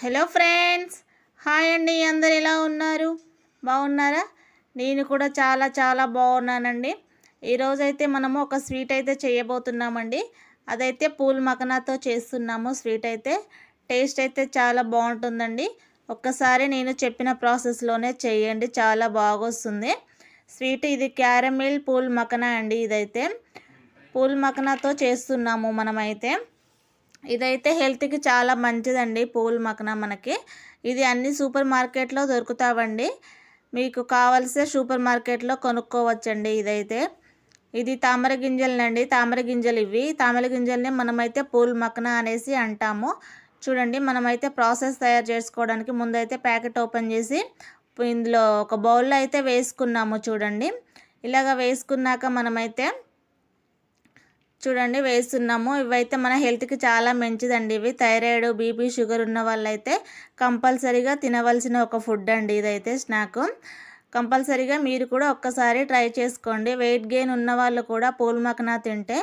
Hello friends. Hi అండి అందరు ఎలా ఉన్నారు? బాగున్నారా? నేను కూడా చాలా చాలా బాగున్నానండి. ఈరోజైతే మనము ఒక స్వీట్ అయితే చేయబోతున్నామండి. అదైతే పూల్ మకనాతో చేస్తున్నాము స్వీట్ అయితే. టేస్ట్ అయితే చాలా బాగుంటుందండి. ఒక్కసారి నేను చెప్పిన ప్రాసెస్లోనే చేయండి చాలా బాగొస్తుంది. స్వీట్ ఇది క్యారమిల్ పూల్ మకనా అండి ఇదైతే. పూల్ మకనాతో చేస్తున్నాము మనమైతే. ఇదైతే హెల్త్కి చాలా మంచిదండి. పూల్ మకన మనకి. ఇది అన్ని సూపర్ మార్కెట్లో దొరుకుతావండి. మీకు కావలసే సూపర్ మార్కెట్లో కొనుక్కోవచ్చండి ఇదైతే. ఇది తామర గింజలనండి. తామర గింజలు ఇవి. తామర గింజల్ని మనమైతే పూల్ మకన అనేసి అంటాము. చూడండి మనమైతే ప్రాసెస్ తయారు చేసుకోవడానికి ముందైతే ప్యాకెట్ ఓపెన్ చేసి ఇందులో ఒక బౌల్లో అయితే వేసుకున్నాము చూడండి. ఇలాగ వేసుకున్నాక మనమైతే చూడండి వేస్తున్నాము. ఇవైతే మన హెల్త్కి చాలా మంచిదండి ఇవి. థైరాయిడ్ బీపీ షుగర్ ఉన్న వాళ్ళైతే కంపల్సరీగా తినవలసిన ఒక ఫుడ్ అండి ఇదైతే స్నాక్. కంపల్సరీగా మీరు కూడా ఒక్కసారి ట్రై చేసుకోండి. వెయిట్ గెయిన్ ఉన్న వాళ్ళు కూడా పూల్మకన తింటే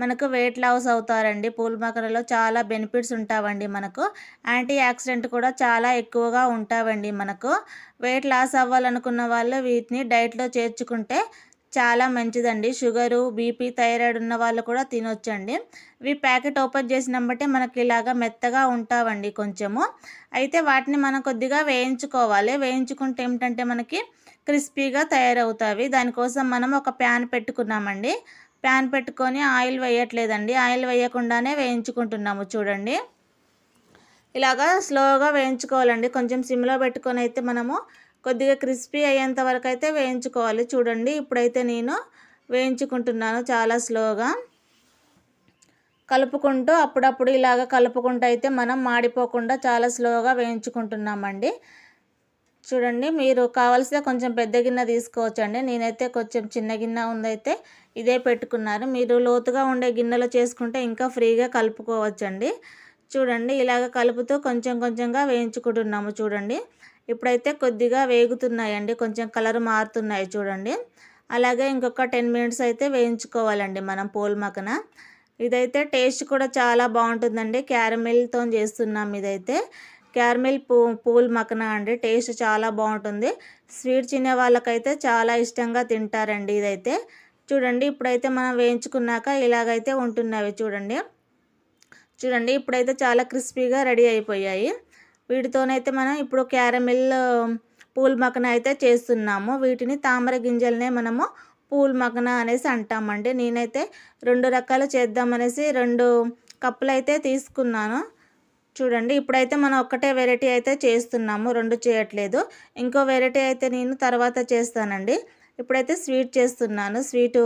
మనకు వెయిట్ లాస్ అవుతారండి. పూల్మకనలో చాలా బెనిఫిట్స్ ఉంటావండి మనకు. యాంటీ యాక్సిడెంట్ కూడా చాలా ఎక్కువగా ఉంటావండి మనకు. వెయిట్ లాస్ అవ్వాలనుకున్న వాళ్ళు వీటిని డైట్లో చేర్చుకుంటే చాలా మంచిదండి. షుగరు బీపీ థైరాయిడ్ ఉన్న వాళ్ళు కూడా తినొచ్చండి. ఇవి ప్యాకెట్ ఓపెన్ చేసిన బట్టి మనకి ఇలాగా మెత్తగా ఉంటావండి కొంచెము. అయితే వాటిని మనం కొద్దిగా వేయించుకోవాలి. వేయించుకుంటే ఏమిటంటే మనకి క్రిస్పీగా తయారవుతాయి దానికోసం మనం ఒక ప్యాన్ పెట్టుకున్నామండి. ప్యాన్ పెట్టుకొని ఆయిల్ వేయట్లేదండి. ఆయిల్ వేయకుండానే వేయించుకుంటున్నాము చూడండి. ఇలాగా స్లోగా వేయించుకోవాలండి. కొంచెం సిమ్లో పెట్టుకొని అయితే మనము కొద్దిగా క్రిస్పీ అయ్యేంత వరకు అయితే వేయించుకోవాలి. చూడండి ఇప్పుడైతే నేను వేయించుకుంటున్నాను చాలా స్లోగా. కలుపుకుంటూ అప్పుడప్పుడు ఇలాగ కలుపుకుంటూ అయితే మనం మాడిపోకుండా చాలా స్లోగా వేయించుకుంటున్నామండి. చూడండి మీరు కావాల్సిన కొంచెం పెద్ద గిన్నె తీసుకోవచ్చండి. నేనైతే కొంచెం చిన్న గిన్నె ఉందైతే ఇదే పెట్టుకున్నారు మీరు లోతుగా ఉండే గిన్నెలో చేసుకుంటే ఇంకా ఫ్రీగా కలుపుకోవచ్చండి. చూడండి ఇలాగ కలుపుతూ కొంచెం కొంచెంగా వేయించుకుంటున్నాము చూడండి. ఇప్పుడైతే కొద్దిగా వేగుతున్నాయండి కొంచెం కలర్ మారుతున్నాయి చూడండి. అలాగే ఇంకొక టెన్ మినిట్స్ అయితే వేయించుకోవాలండి మనం పూల్ మకన ఇదైతే టేస్ట్ కూడా చాలా బాగుంటుందండి క్యారమిల్తో చేస్తున్నాం ఇదైతే. క్యారమిల్ పూ పూల్ మకన అండి టేస్ట్ చాలా బాగుంటుంది. స్వీట్ తినే వాళ్ళకైతే చాలా ఇష్టంగా తింటారండి ఇదైతే. చూడండి ఇప్పుడైతే మనం వేయించుకున్నాక ఇలాగైతే ఉంటున్నవి చూడండి. చూడండి ఇప్పుడైతే చాలా క్రిస్పీగా రెడీ అయిపోయాయి. వీటితోనైతే మనం ఇప్పుడు క్యారమిల్ పూల్ మకన అయితే చేస్తున్నాము. వీటిని తామర గింజలనే మనము పూల్ మకన అనేసి అంటామండి. నేనైతే రెండు రకాలు చేద్దామనేసి రెండు కప్పులు అయితే తీసుకున్నాను. చూడండి ఇప్పుడైతే మనం ఒక్కటే వెరైటీ అయితే చేస్తున్నాము రెండు చేయట్లేదు. ఇంకో వెరైటీ అయితే నేను తర్వాత చేస్తానండి. ఇప్పుడైతే స్వీట్ చేస్తున్నాను స్వీటు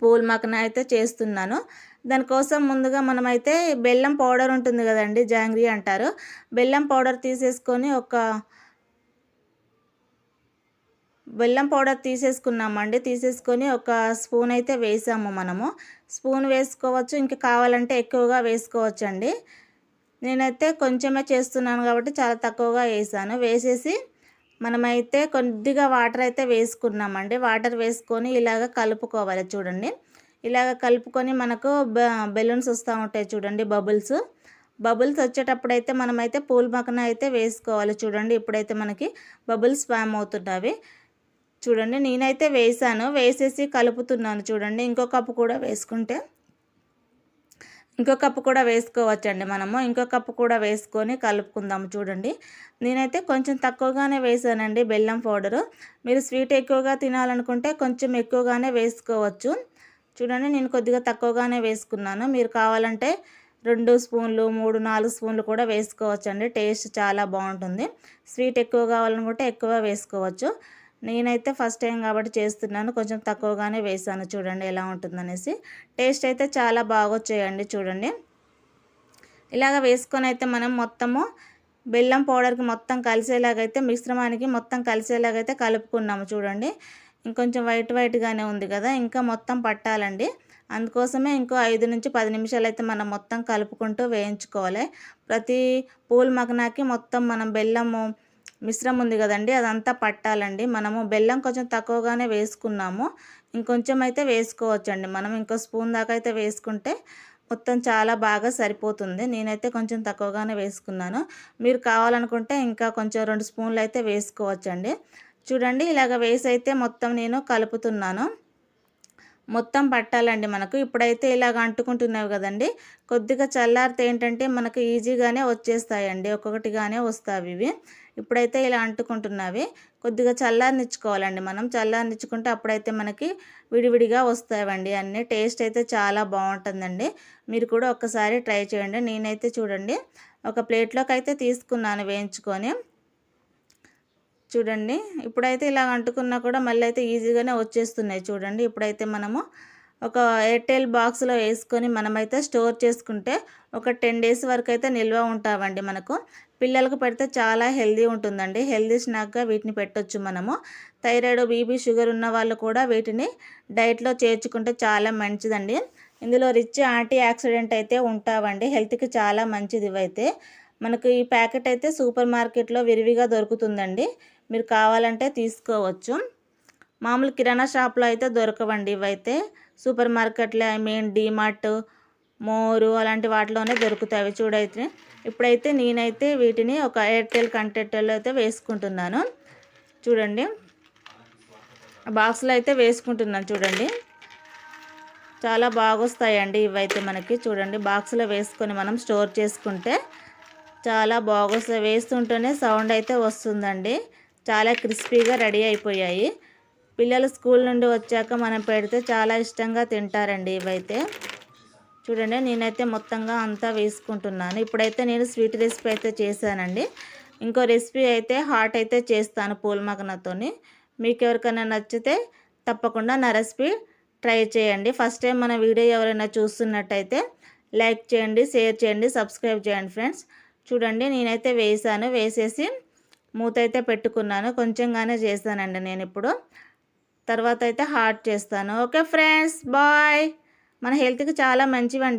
పూల్ మకన అయితే చేస్తున్నాను. దానికోసం ముందుగా మనమైతే బెల్లం పౌడర్ ఉంటుంది కదండి జాంగ్రీ అంటారు. బెల్లం పౌడర్ తీసేసుకొని ఒక బెల్లం పౌడర్ తీసేసుకున్నామండి. తీసేసుకొని ఒక స్పూన్ అయితే వేసాము మనము. స్పూన్ వేసుకోవచ్చు ఇంకా కావాలంటే ఎక్కువగా వేసుకోవచ్చు అండి నేనైతే కొంచెమే చేస్తున్నాను కాబట్టి చాలా తక్కువగా వేసాను. వేసేసి మనమైతే కొద్దిగా వాటర్ అయితే వేసుకున్నామండి. వాటర్ వేసుకొని ఇలాగ కలుపుకోవాలి చూడండి. ఇలాగ కలుపుకొని మనకు బెలూన్స్ వస్తూ ఉంటాయి చూడండి బబుల్స్. బబుల్స్ వచ్చేటప్పుడు అయితే మనమైతే పూల మకన అయితే వేసుకోవాలి చూడండి ఇప్పుడైతే మనకి బబుల్స్ ఫామ్ అవుతున్నవి. చూడండి నేనైతే వేసాను వేసేసి కలుపుతున్నాను చూడండి ఇంకో కప్పు కూడా వేసుకుంటే. ఇంకో కప్పు కూడా వేసుకోవచ్చండి మనము ఇంకో కప్పు కూడా వేసుకొని కలుపుకుందాము చూడండి. నేనైతే కొంచెం తక్కువగానే వేసానండి బెల్లం పౌడరు. మీరు స్వీట్ ఎక్కువగా తినాలనుకుంటే కొంచెం ఎక్కువగానే వేసుకోవచ్చు. చూడండి నేను కొద్దిగా తక్కువగానే వేసుకున్నాను. మీరు కావాలంటే రెండు స్పూన్లు మూడు నాలుగు స్పూన్లు కూడా వేసుకోవచ్చండి. టేస్ట్ చాలా బాగుంటుంది. స్వీట్ ఎక్కువ కావాలనుకుంటే ఎక్కువ వేసుకోవచ్చు. నేనైతే ఫస్ట్ టైం కాబట్టి చేస్తున్నాను. కొంచెం తక్కువగానే వేసాను. చూడండి ఎలా ఉంటుందనేసి. టేస్ట్ అయితే చాలా బాగొచ్చేయండి. చూడండి. ఇలాగ వేసుకొని అయితే మనం మొత్తము బెల్లం పౌడర్కి మొత్తం కలిసేలాగైతే మిశ్రమానికి మొత్తం కలిసేలాగైతే కలుపుకున్నాము. చూడండి. ఇంకొంచెం వైట్ వైట్గానే ఉంది కదా ఇంకా మొత్తం పట్టాలండి. అందుకోసమే ఇంకో ఐదు నుంచి పది నిమిషాలు అయితే మనం మొత్తం కలుపుకుంటూ వేయించుకోవాలి. ప్రతి పూల్ మగనాకి మొత్తం మనం బెల్లము మిశ్రమం ఉంది కదండి అదంతా పట్టాలండి. మనము బెల్లం కొంచెం తక్కువగానే వేసుకున్నాము. ఇంకొంచెం అయితే వేసుకోవచ్చండి. మనం ఇంకో స్పూన్ దాకా అయితే వేసుకుంటే మొత్తం చాలా బాగా సరిపోతుంది. నేనైతే కొంచెం తక్కువగానే వేసుకున్నాను. మీరు కావాలనుకుంటే ఇంకా కొంచెం రెండు స్పూన్లు అయితే వేసుకోవచ్చండి. చూడండి ఇలాగ వేసి అయితే మొత్తం నేను కలుపుతున్నాను. మొత్తం పట్టాలండి మనకు. ఇప్పుడైతే ఇలాగ అంటుకుంటున్నావు కదండి. కొద్దిగా చల్లారితే ఏంటంటే మనకు ఈజీగానే వచ్చేస్తాయండి. ఒక్కొక్కటిగానే వస్తాయి ఇవి. ఇప్పుడైతే ఇలా అంటుకుంటున్నవి. కొద్దిగా చల్లారినిచ్చుకోవాలండి మనం. చల్లారినిచ్చుకుంటే అప్పుడైతే మనకి విడివిడిగా వస్తాయండి అన్నీ టేస్ట్ అయితే చాలా బాగుంటుందండి. మీరు కూడా ఒక్కసారి ట్రై చేయండి. నేనైతే చూడండి ఒక ప్లేట్లోకి అయితే తీసుకున్నాను వేయించుకొని. చూడండి. ఇప్పుడైతే ఇలా అంటుకున్నా కూడా మళ్ళీ అయితే ఈజీగానే వచ్చేస్తున్నాయి చూడండి. ఇప్పుడైతే మనము ఒక ఎయిర్టెల్ బాక్స్లో వేసుకొని మనమైతే స్టోర్ చేసుకుంటే ఒక టెన్ డేస్ వరకు అయితే నిల్వ ఉంటామండి మనకు. పిల్లలకు పెడితే చాలా హెల్దీ ఉంటుందండి. హెల్దీ స్నాక్గా వీటిని పెట్టొచ్చు మనము. థైరాయిడ్ బీపీ షుగర్ ఉన్న వాళ్ళు కూడా వీటిని డైట్లో చేర్చుకుంటే చాలా మంచిదండి. ఇందులో రిచ్ యాంటీ ఆక్సిడెంట్ అయితే ఉంటావండి. హెల్త్కి చాలా మంచిది ఇవైతే. మనకు ఈ ప్యాకెట్ అయితే సూపర్ మార్కెట్లో విరివిగా దొరుకుతుందండి. మీరు కావాలంటే తీసుకోవచ్చు. మామూలు కిరాణా షాప్లో అయితే దొరకవండి ఇవైతే. సూపర్ మార్కెట్లో ఐ మీన్ డీమార్ట్ మోరు అలాంటి వాటిలోనే దొరుకుతాయి. చూడైతే ఇప్పుడైతే నేనైతే వీటిని ఒక ఎయిర్టెల్ కంటెంట్లో అయితే వేసుకుంటున్నాను. చూడండి. బాక్స్లో అయితే వేసుకుంటున్నాను చూడండి. చాలా బాగొస్తాయండి ఇవైతే మనకి. చూడండి బాక్స్లో వేసుకొని మనం స్టోర్ చేసుకుంటే చాలా బాగొస్తాయి. వేస్తుంటేనే సౌండ్ అయితే వస్తుందండి. చాలా క్రిస్పీగా రెడీ అయిపోయాయి. పిల్లలు స్కూల్ నుండి వచ్చాక మనం పెడితే చాలా ఇష్టంగా తింటారండి ఇవైతే. చూడండి నేనైతే మొత్తంగా అంతా వేసుకుంటున్నాను. ఇప్పుడైతే నేను స్వీట్ రెసిపీ అయితే చేశానండి. ఇంకో రెసిపీ అయితే హాట్ అయితే చేస్తాను పూలమగ్నతో మీకు ఎవరికైనా నచ్చితే తప్పకుండా నా రెసిపీ ట్రై చేయండి. ఫస్ట్ టైం మన వీడియో ఎవరైనా చూస్తున్నట్టయితే లైక్ చేయండి షేర్ చేయండి సబ్స్క్రైబ్ చేయండి ఫ్రెండ్స్. చూడండి నేనైతే వేసాను. వేసేసి మూత అయితే పెట్టుకున్నాను. కొంచెంగానే చేస్తానండి నేను ఇప్పుడు. తర్వాత అయితే హార్ట్ చేస్తాను. Okay friends bye. మన హెల్త్కి చాలా మంచివండి.